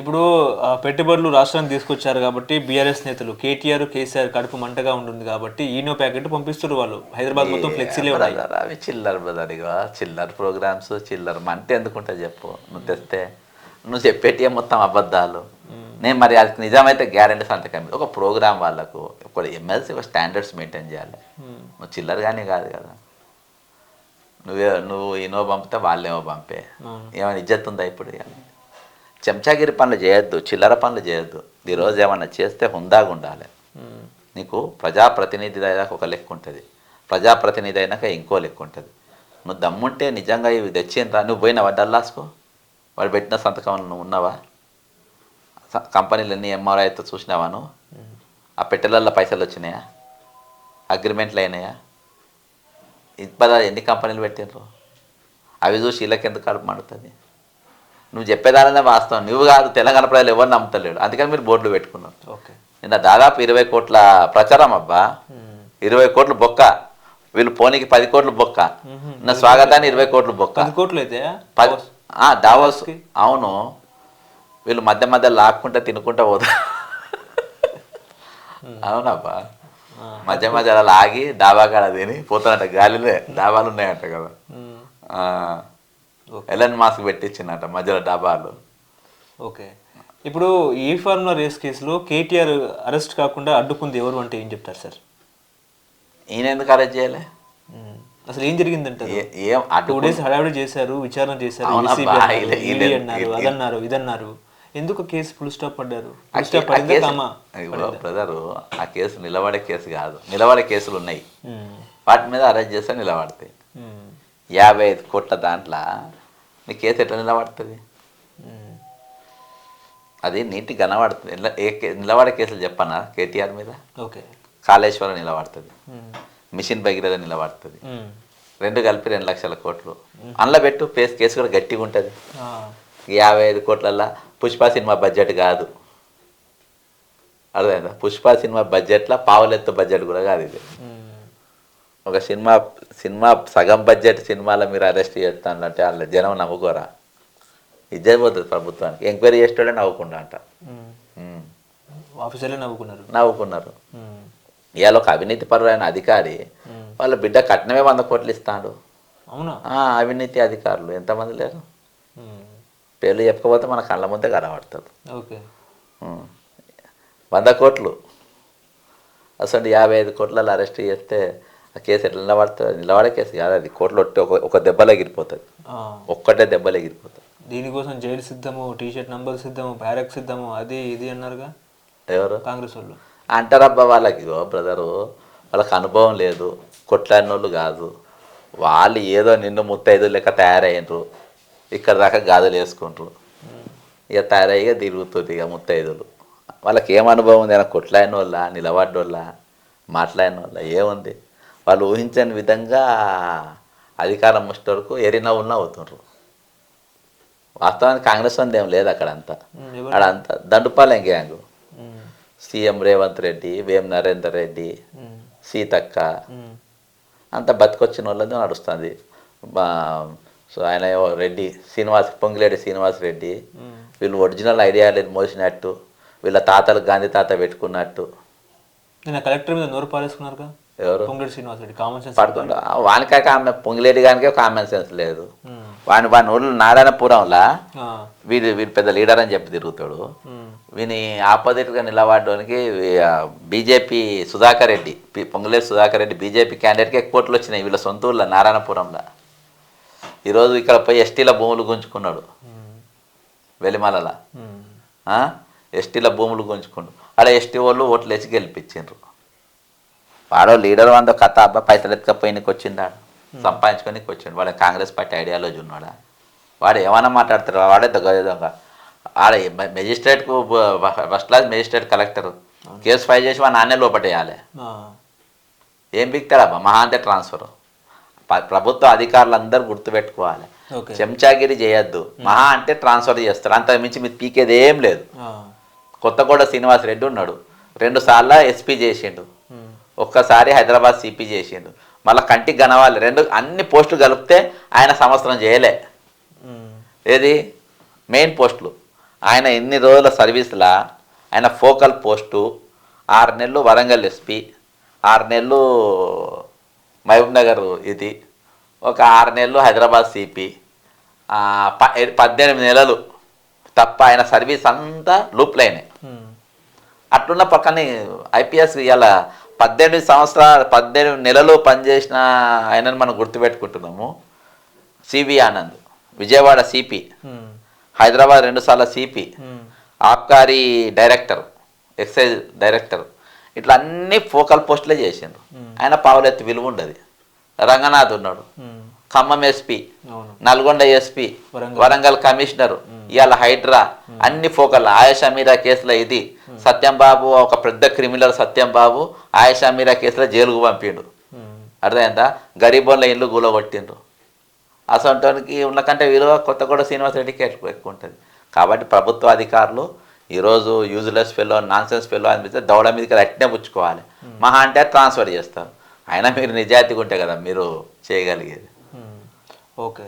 ఇప్పుడు పెట్టుబడులు రాష్ట్రానికి తీసుకొచ్చారు కాబట్టి బీఆర్ఎస్ నేతలు కేటీఆర్ కేసీఆర్ కడుపు మంటగా ఉంటుంది కాబట్టి ఈనో ప్యాకెట్ పంపిస్తారు వాళ్ళు. హైదరాబాద్ మొత్తం ఫ్లెక్సీలే ఉన్నాయి. అవి చిల్లర బ్రదర్ ఇక చిల్లర ప్రోగ్రామ్స్ చిల్లర మంటే ఎందుకుంటా చెప్పు నువ్వు తెస్తే. నువ్వు చెప్పేటి మొత్తం అబద్ధాలు. నేను మరి అది నిజమైతే గ్యారంటీ సంతకం. ఒక ప్రోగ్రామ్ వాళ్ళకు ఒక ఎమ్మెల్సీ ఒక స్టాండర్డ్స్ మెయింటైన్ చేయాలి. నువ్వు చిల్లర కానీ కాదు కదా. నువ్వే నువ్వు ఈనో పంపితే వాళ్ళేమో పంపే. ఏమైనా ఇజ్జత్ ఉందా ఇప్పుడు ఇక? చెంచాగిరి పనులు చేయొద్దు చిల్లర పనులు చేయొద్దు. ఈరోజు ఏమన్నా చేస్తే హుందాగా ఉండాలి. నీకు ప్రజాప్రతినిధి అయినాక ఒక లెక్క ఉంటుంది. ప్రజాప్రతినిధి అయినాక ఇంకో లెక్క ఉంటుంది. నువ్వు దమ్ముంటే నిజంగా ఇవి తెచ్చిండ్రా నువ్వు పోయినావా డల్లాస్కో వాడు పెట్టిన సంతకం నువ్వు ఉన్నావా? కంపెనీలు ఎన్ని ఎంఆర్ఐ అయితే చూసినావా నువ్వు? ఆ పెట్టెలల్లో పైసలు వచ్చినాయా? అగ్రిమెంట్లు అయినాయా? ఇప్పదా ఎన్ని కంపెనీలు పెట్టిండ్రు? అవి చూసి వీళ్ళకి ఎందుకు కడుపు మండుతుంది? నువ్వు చెప్పేదాననే వాస్తవం. నువ్వు కాదు తెలంగాణ ప్రజలు ఎవరు నమ్ముతలేడు అందుకని మీరు బోర్డులు పెట్టుకున్నారు. ఓకే. నిన్న దాదాపు ఇరవై కోట్ల ప్రచారం అబ్బా. ఇరవై కోట్లు బొక్క. వీళ్ళు పోనీకి పది కోట్లు బొక్క. నిన్న స్వాగతాన్ని ఇరవై కోట్లు బొక్క. పది కోట్లు అయితే పది దావోస్ అవును. వీళ్ళు మధ్య మధ్య లాక్కుంటా తినుకుంటా పోతా. అవునబ్బా. మధ్య మధ్య లాగి డాబా కాడ తిని పోతానంట. గాలిలే డాబాలు ఉన్నాయంట కదా. ఎలన్ మాస్క్ పెట్టించిందట మధ్యలో డాబాలు. ఓకే. ఇప్పుడు ఈ ఫార్ములా రేస్ కేసులో కేటీఆర్ అరెస్ట్ కాకుండా అడ్డుకుంది ఎవరు అంటే ఏం చెప్తారు సార్? ఈయన ఎందుకు అరెస్ట్ చేయలే. అసలు ఏం జరిగిందంటారు? ఏ- టూ డేస్ హడావిడి చేశారు విచారణ చేశారు ECB అన్నారు, ఇలా- అదన్నారు ఇదన్నారు. ఎందుకు కేసు ఫుల్ స్టాప్ పడ్డారు? బ్రదరు ఆ కేసు నిలబడే కేసు కాదు. నిలబడే కేసులు ఉన్నాయి. వాటి మీద అరెస్ట్ చేస్తే నిలబడతాయి. యాభై ఐదు కోట్ల దాంట్లో నీ కేసు ఎట్లా నిలబడుతుంది. అది నీటి కనబడుతుంది నిలబడే కేసులు చెప్పనా కేటీఆర్ మీద ఓకే కాళేశ్వరం నిలబడుతుంది. మిషన్ భగీరథ నిలబడుతుంది. రెండు కలిపి రెండు లక్షల కోట్లు అందులో పెట్టు పేస్ కేసు కూడా గట్టిగా ఉంటుంది. యాభై ఐదు కోట్లల్లో పుష్ప సినిమా బడ్జెట్ కాదు అర్థమైందా పుష్ప సినిమా బడ్జెట్లో పావులెత్తు బడ్జెట్ కూడా కాదు ఇది. ఒక సినిమా సినిమా సగం బడ్జెట్ సినిమాలో మీరు అరెస్ట్ చేస్తానంటే వాళ్ళ జనం నవ్వుకోరా? ఇజ్జత్ పోతుంది ప్రభుత్వానికి. ఎంక్వైరీ చేసేటోడే నవ్వుకుండా అంట. ఆఫీసర్లే నవ్వుకున్నారు. నవ్వుకున్నారు. ఇవాళ ఒక అవినీతి పరులైన అధికారి. వాళ్ళ బిడ్డ కట్నమే వంద కోట్లు ఇస్తాడు. అవునా? ఆ, అవినీతి అధికారులు ఎంతమంది లేరు. పేర్లు చెప్పకపోతే మన కళ్ళ ముందే కనబడుతుంది. ఓకే. వంద కోట్లు. అసలు యాభై ఐదు కోట్లలో అరెస్ట్ చేస్తే ఆ కేసు ఎట్లా నిలబడుతుంది నిలబడే కేసు కాదు అది. కోట్లు ఒట్టి ఒక ఒక దెబ్బలో ఎగిరిపోతుంది. ఒక్కటే దెబ్బలో ఎగిరిపోతుంది. దీనికోసం జైలు సిద్ధము టీ షర్ట్ నంబర్ సిద్ధము బ్యారక్ సిద్ధము అది ఇది అన్నారుగా? ఎవరు? కాంగ్రెస్ వాళ్ళు. అంటారబ్బా వాళ్ళకి బ్రదరు వాళ్ళకి అనుభవం లేదు. కొట్లాడినోళ్ళు కాదు. వాళ్ళు ఏదో నిన్ను ముత్తైదు లెక్క తయారయ్యారు ఇక్కడ దాకా గాజులు వేసుకుంటారు ఇక తయారయ్యిగా తిరుగుతుంది ఇక ముత్తైదులు. వాళ్ళకి ఏం అనుభవం ఉంది? ఆయన కొట్లాడిన వాళ్ళ నిలబడ్డోళ్ళ? మాట్లాడిన వాళ్ళ ఏముంది? వాళ్ళు ఊహించని విధంగా అధికారం వచ్చే వరకు ఎరిన ఉన్న అవుతుండ్రు వాస్తవానికి కాంగ్రెస్ ఏం లేదు ఎవరు? అక్కడంతా దండుపాలెం గ్యాంగ్. సీఎం రేవంత్ రెడ్డి వేం నరేందర్ రెడ్డి. సీతక్క. అంత బతికొచ్చిన వాళ్ళతో నడుస్తుంది సో ఆయన రెడ్డి శ్రీనివాస్ పొంగిలేడి శ్రీనివాస్ రెడ్డి. వీళ్ళు ఒరిజినల్ ఐడియాలు మోసినట్టు వీళ్ళ తాతలు గాంధీ తాత పెట్టుకున్నట్టు నిన్న కలెక్టర్ మీద నోరు పారేసుకున్నారుగా ఎవరు? కామన్ సెన్స్ పడుతుండ. వానికే కామె పొంగిలేడి గానికే కామన్ సెన్స్ లేదు. వాని వాని ఊళ్ళు నారాయణపురంలా. వీడు వీడు పెద్ద లీడర్ అని చెప్పి తిరుగుతాడు. వీని ఆపోజిట్గా నిలబడడానికి బీజేపీ సుధాకర్ రెడ్డి పి- పొంగులేటి సుధాకర్ రెడ్డి బీజేపీ క్యాండిడేట్కి ఎక్కువ ఓట్లు వచ్చినాయి వీళ్ళ సొంత ఊళ్ళో నారాయణపురంలో. ఈరోజు ఇక్కడ పోయి ఎస్టీల భూములు గుంజుకున్నాడు. వెలిమలల. ఎస్టీల భూములు గుంజుకుండు. అలా ఎస్టీ వాళ్ళు ఓట్లు వేసి గెలిపించిండ్రు. వాడో లీడర్ వంద కథ అబ్బా పైసలు ఎత్తుకపోయినకి వచ్చిందాడు సంపాదించుకోనికి వచ్చిండు. వాడు కాంగ్రెస్ పార్టీ ఐడియాలజీ ఉన్నాడా? వాడు ఏమన్నా మాట్లాడతారు వాడే దొంగ దొంగ. ఆడ మెజిస్ట్రేట్కు first class magistrate collector. Case file చేసి వాడు నాన్నే లోపటేయాలి. ఏం బిక్తాడబ్బా మహా అంటే ట్రాన్స్ఫర్. ప్రభుత్వ అధికారులు అందరూ గుర్తుపెట్టుకోవాలి చెంచాగిరి చేయొద్దు. మహా అంటే ట్రాన్స్ఫర్ చేస్తారు అంత మించి మీరు పీకేది ఏం లేదు. కొత్తగూడ శ్రీనివాస్ రెడ్డి ఉన్నాడు. రెండు సార్లు ఎస్పీ చేసిండు. ఒక్కసారి హైదరాబాద్ సిపి చేసిండు. మళ్ళీ కంటికి కనవాలి. రెండు అన్ని పోస్టులు కలిపితే ఆయన సంవత్సరం చేయలే. ఏది? మెయిన్ పోస్టులు. ఆయన ఎన్ని రోజుల సర్వీస్లా ఆయన ఫోకల్ పోస్టు ఆరు నెలలు వరంగల్ ఎస్పీ ఆరు నెలలు మహబూబ్ నగర్ ఇది ఒక ఆరు నెలలు హైదరాబాద్ సిపి పద్దెనిమిది నెలలు తప్ప ఆయన సర్వీస్ అంతా లూప్లైనే. ఉమ్, అట్లున్న పక్కనే ఐపీఎస్ ఇలా పద్దెనిమిది సంవత్సరాలు పద్దెనిమిది నెలలు పనిచేసిన ఆయనను మనం గుర్తుపెట్టుకుంటున్నాము. CV Anand Vijayawada CP um, Hyderabad రెండుసార్లు సిపి ఉమ్, ఆబ్కారీ డైరెక్టర్ ఎక్సైజ్ డైరెక్టర్ ఇట్లా అన్ని ఫోకల్ పోస్టులే చేసిండ్రు. ఆయన పావులెత్తి విలువ ఉండదు. రంగనాథ్ ఉన్నాడు. Khammam SP Nalgonda SP Warangal. Commissioner ఇవాళ హైడ్రా అన్ని ఫోకల్ ఆయేషా మీరా కేసులో ఇది. సత్యం బాబు ఒక పెద్ద క్రిమినల్ సత్యం బాబు ఆయేషా మీరా కేసులో జైలుకు పంపిండు. అర్థమైందా? గరీబోన్ల ఇల్లు కూలగొట్టిండ్రు అసంటానికి ఉన్న కంటే విలువ కొత్తగూడ శ్రీనివాస్ రెడ్డికి ఎక్కువ ఉంటుంది. కాబట్టి ప్రభుత్వ అధికారులు ఈరోజు యూజ్లెస్ ఫెలో నాన్సెన్స్ ఫెలో అనిపిస్తే దౌడ మీదకి అట్నే పుచ్చుకోవాలి. మహా అంటే ట్రాన్స్ఫర్ చేస్తారు. అయినా మీరు నిజాయితీగా ఉంటే కదా మీరు చేయగలిగేది. Hmm. ఓకే